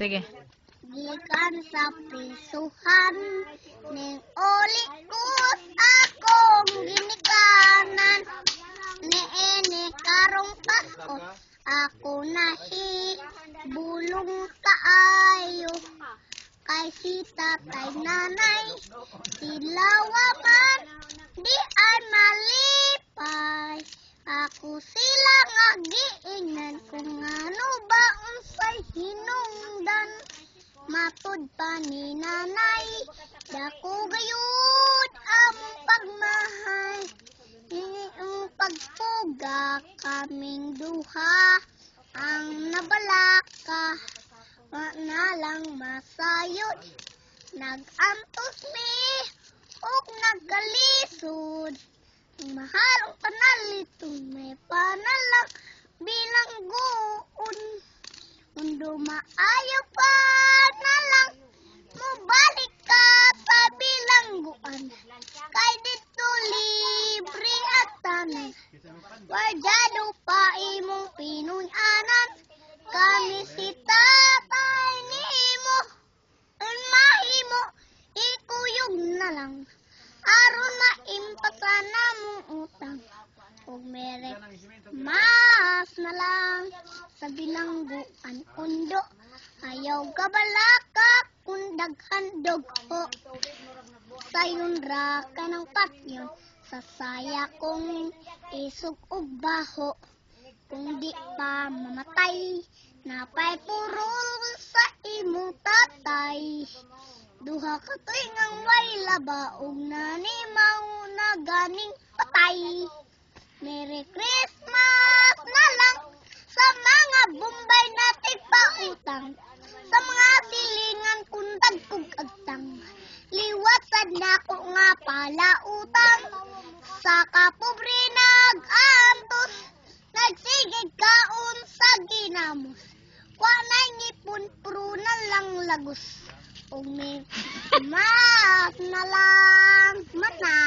Sige. Gikan sa prisuhan ning uli kus akong ginikanan niini karong Pasko ako nahi bulong kaayo kay si tatay nanay sila waman di ay matud pa ni nanay dako gayud among pagmahal. Ang pagpuga kaming duha ang nabalaka. Wa na lang masayod. Nagantos mi ug nagkalisod mahalong panalitong may panalang bilang guon Mundo maayo pa at tanan Wardado pa imong pinuyanan Kami si tatay ni mo Ang mahimo Ikuyog na lang. Aron maimpasa na mong utang. Ug mere mas na lang. Sa bilangguan undo. Ayaw kabalaka kung daghan dugho sayon ra ka ng patyon sa saya kong isog ug baho kung di pa mamatay napay purol sa imong tatay duha ka tuigang way labaog na ni na ganing patay Merry Christmas na lang sa mga bumbay na tigpautang. Sa mga silingan kuntag kug agtang. Liwat sa nako nga palautang. Sa kapobre nag-antos. Nagsigig kaon sa ginamos. Wa na ngipon puro na lang lagos. Ug may mas na lang mata.